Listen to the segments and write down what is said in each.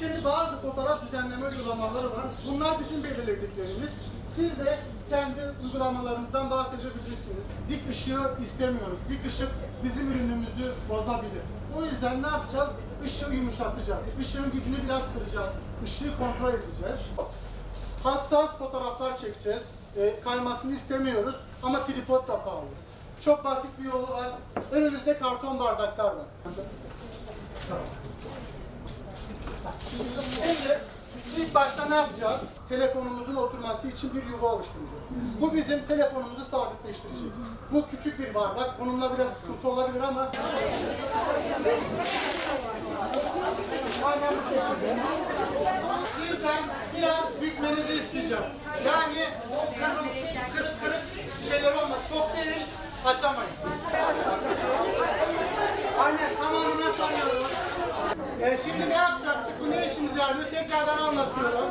Şimdi bazı fotoğraf düzenleme uygulamaları var. Bunlar bizim belirlediklerimiz. Siz de kendi uygulamalarınızdan bahsedebilirsiniz. Dik ışığı istemiyoruz. Dik ışık bizim ürünümüzü bozabilir. O yüzden ne yapacağız? Işığı yumuşatacağız. Işığın gücünü biraz kıracağız. Işığı kontrol edeceğiz. Hassas fotoğraflar çekeceğiz. E, kaymasını istemiyoruz ama tripod da pahalı. Çok basit bir yolu var. Önümüzde karton bardaklar var. Şimdi ilk başta ne yapacağız? Telefonumuzun oturması için bir yuva oluşturacağız. Bu bizim telefonumuzu sabitleştirecek. Bu küçük bir bardak. Bununla biraz sıkıntı olabilir ama. Sizden biraz bükmenizi isteyeceğim. Yani kırık kırık kırık şeyler olmaz. Çok değil, açamayız. Aynen tamamına sanıyoruz. Ee, şimdi ne yapacaktık? Bu ne yarıyor? Tekrardan anlatıyorum.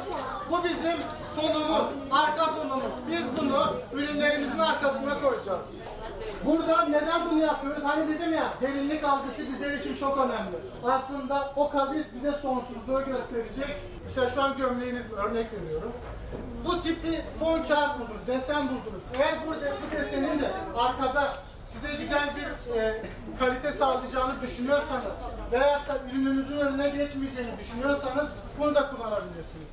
Bu bizim fonumuz, arka fonumuz. Biz bunu ürünlerimizin arkasına koyacağız. Burada neden bunu yapıyoruz? Hani dedim ya, derinlik algısı bizler için çok önemli. Aslında o kavis bize sonsuzluğu gösterecek. Mesela şu an gömleğiniz? Örnek veriyorum. Bu tipi fon kağıt buldunuz, desen buldunuz. Eğer burada bu desenin de arkada size güzel bir e, kalite sağlayacağını düşünüyorsanız veyahut da ürününüzün önüne geçmeyeceğini düşünüyorsanız bunu da kullanabilirsiniz.